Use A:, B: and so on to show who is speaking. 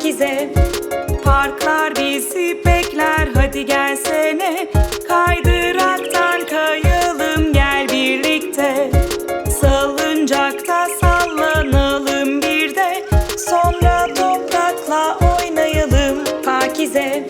A: pakize Parklar bizi bekler. Hadi gelsene Kaydıraktan kayalım gel birlikte. Salıncakta sallanalım bir de. Sonra toprakla oynayalım. Pakize